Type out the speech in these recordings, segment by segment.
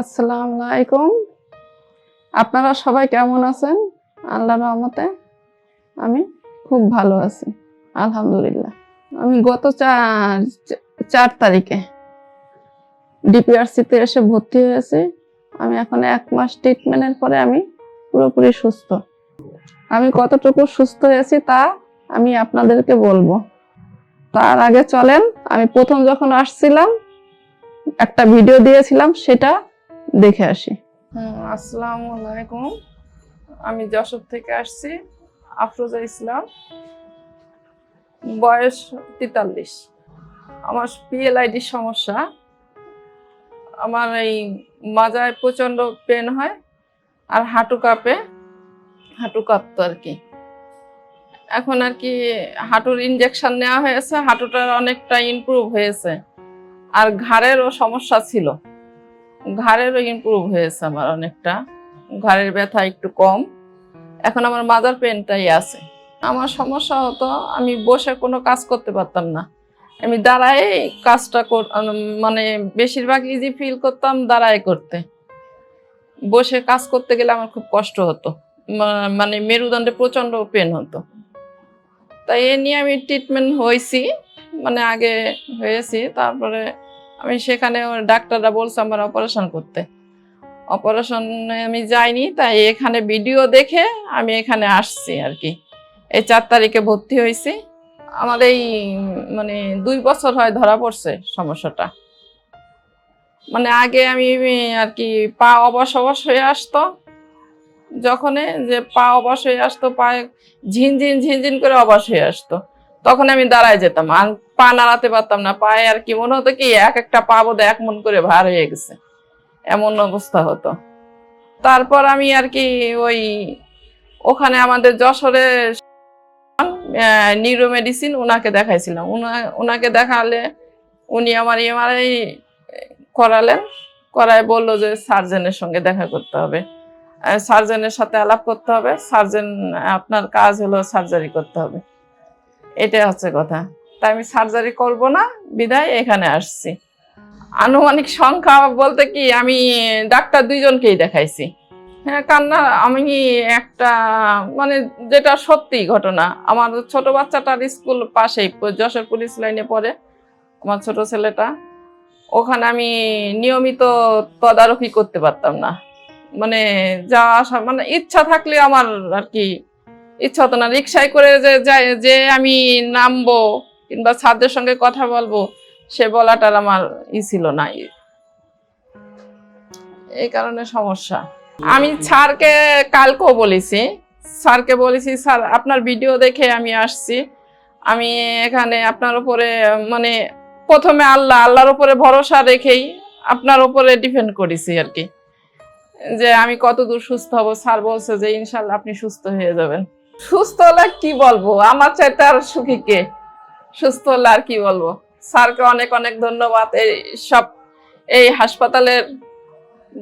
আসসালামু আলাইকুম। আপনারা সবাই কেমন আছেন? আল্লাহর রহমতে আমি খুব ভালো আছি, আলহামদুলিল্লাহ। আমি গত চার চার তারিখে ডিপিআরসিতে এসে ভর্তি হয়েছি। আমি এখন এক মাস ট্রিটমেন্টের পরে আমি পুরোপুরি সুস্থ। আমি কতটুকু সুস্থ হয়েছি তা আমি আপনাদেরকে বলব। তার আগে চলেন, আমি প্রথম যখন আসছিলাম, একটা ভিডিও দিয়েছিলাম, সেটা দেখে আসি। আসসালামু আলাইকুম। আমি যশোর থেকে আসছি, আফরোজা ইসলাম। বয়স তেতাল্লিশ। আমার পিএলআইডির সমস্যা। আমার এই মাজায় প্রচণ্ড পেন হয় আর হাঁটু কাঁপে। হাঁটু কাঁপতো আর কি। এখন আর কি হাঁটুর ইনজেকশন নেওয়া হয়েছে হাঁটুটার অনেকটা ইমপ্রুভ হয়েছে। আর ঘাড়েরও সমস্যা ছিল। ঘাড়েরও ইমপ্রুভ হয়েছে আমার অনেকটা। ঘাড়ের ব্যথা একটু কম। এখন আমার মাজার পেনটাই আছে। আমার সমস্যা হতো, আমি বসে কোনো কাজ করতে পারতাম না। আমি দাঁড়ায় কাজটা মানে বেশিরভাগ ইজি ফিল করতাম দাঁড়ায় করতে। বসে কাজ করতে গেলে আমার খুব কষ্ট হতো। মানে মেরুদণ্ডে প্রচণ্ড পেন হতো। তাই এ নিয়ে আমি ট্রিটমেন্ট হয়েছি। মানে আগে হয়েছি, তারপরে আমি সেখানে ডাক্তাররা বলছে আমার অপারেশন করতে। অপারেশনে আমি যাইনি, তাই এখানে ভিডিও দেখে আমি এখানে আসছি আর কি। এই চার তারিখে ভর্তি হয়েছি। আমার এই মানে দুই বছর হয় ধরা পড়ছে সমস্যাটা। মানে আগে আমি আর কি পা অবশ অবশ হয়ে আসতো। যখনই যে পা অবশ হয়ে আসতো, পায়ে ঝিনঝিন ঝিনঝিন করে অবশ হয়ে আসতো। তখন আমি দাঁড়ায় যেতাম। আর পা নাড়াতে পারতাম না, পায়ে আর কি, মনে হতো কি এক একটা পা বোধ এক মন করে ভার হয়ে গেছে। এমন অবস্থা হতো। তারপর আমি আর কি ওই ওখানে আমাদের যশোরে নিউরো মেডিসিন ওনাকে দেখাইছিলাম। ওনাকে দেখালে উনি আমার এমআরআই করালেন, করায় বলল যে সার্জেনের সঙ্গে দেখা করতে হবে। সার্জেনের সাথে আলাপ করতে হবে। সার্জেন, আপনার কাজ হলো সার্জারি করতে হবে। এটাই হচ্ছে কথা। তাই আমি সার্জারি করব না, বিদায়, এখানে আসছি। আনুমানিক সংখ্যা বলতে কি, আমি ডাক্তার দুইজনকেই দেখাইছি। হ্যাঁ কান্না, আমি একটা মানে যেটা সত্যি ঘটনা, আমার ছোট বাচ্চাটার স্কুল পাশেই যশোর পুলিশ লাইনে পড়ে, আমার ছোট ছেলেটা। ওখানে আমি নিয়মিত তদারকি করতে পারতাম না। মানে যাওয়া আসা মানে ইচ্ছা থাকলে আমার আর কি ইচ্ছা হতো না রিক্সায় করে যে যে আমি নামবো কিংবা ছাত্রের সঙ্গে কথা বলব, সে বলাটার আমার ই ছিল না। এই কারণে সমস্যা। আমি স্যারকে কালকেও বলেছি, স্যারকে বলেছি, স্যার, আপনার ভিডিও দেখে আমি আসছি। আমি এখানে আপনার উপরে মানে প্রথমে আল্লাহ, আল্লাহর উপরে ভরসা রেখেই আপনার উপরে ডিপেন্ড করেছি আর কি। যে আমি কতদূর সুস্থ হব, স্যার বলছে যে, ইনশাল্লাহ আপনি সুস্থ হয়ে যাবেন। সুস্থ হলে কি বলব? আমার চাইতে আর সুখী কে? সুস্থ হলে আর কি বলব? স্যারকে অনেক অনেক ধন্যবাদ। এই সব, এই হাসপাতালের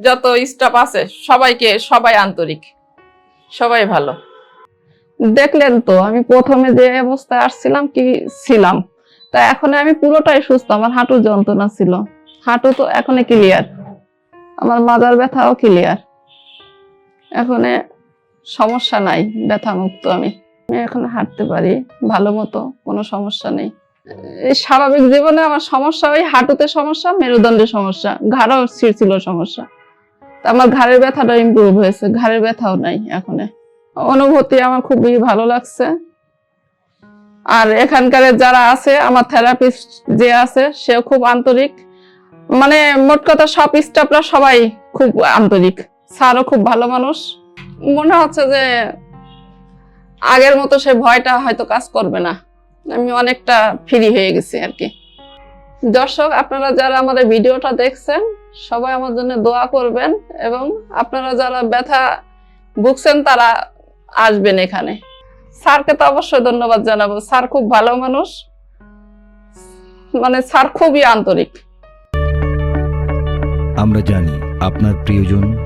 যত স্টাফ আছে, সবাইকে, সবাই আন্তরিক। সবাই ভালো। দেখলেন তো, আমি প্রথমে যে অবস্থায় আসছিলাম, কি ছিলাম? তা এখন আমি পুরোটাই সুস্থ, আমার হাঁটুর যন্ত্রণা ছিল। হাঁটু তো এখনই ক্লিয়ার আমার মাজার ব্যথাও ক্লিয়ার এখন সমস্যা নাই ব্যথা মুক্ত আমি। আমি এখন হাঁটতে পারি, ভালো মতো, কোনো সমস্যা নেই। এই স্বাভাবিক জীবনে আমার সমস্যা, ওই হাঁটুতে সমস্যা মেরুদণ্ডের সমস্যা, ঘাড়ও ছিল সমস্যা। আমার ঘাড়ের ব্যথাটা ইমপ্রুভ হয়েছে, ঘাড়ের ব্যথাও নাই এখন। অনুভূতি আমার খুবই ভালো লাগছে। আর এখানকার যারা আছে, আমার থেরাপিস্ট যে আছে, সেও খুব আন্তরিক। মানে মোট কথা সব স্টাফরা সবাই খুব আন্তরিক। স্যারও খুব ভালো মানুষ। মনে হচ্ছে যে আগের মতো সে ভয়টা হয়তো কাজ করবে না। আমি অনেকটা ফ্রি হয়ে গেছি আর কি। দর্শক, আপনারা যারা আমাদের ভিডিওটা দেখছেন, সবাই আমার জন্য দোয়া করবেন এবং আপনারা যারা ব্যথা ভুগছেন, তারা আসবেন এখানে। স্যারকে তো অবশ্যই ধন্যবাদ জানাব। স্যার খুব ভালো মানুষ। মানে স্যার খুবই আন্তরিক। আমরা জানি আপনার প্রিয়জন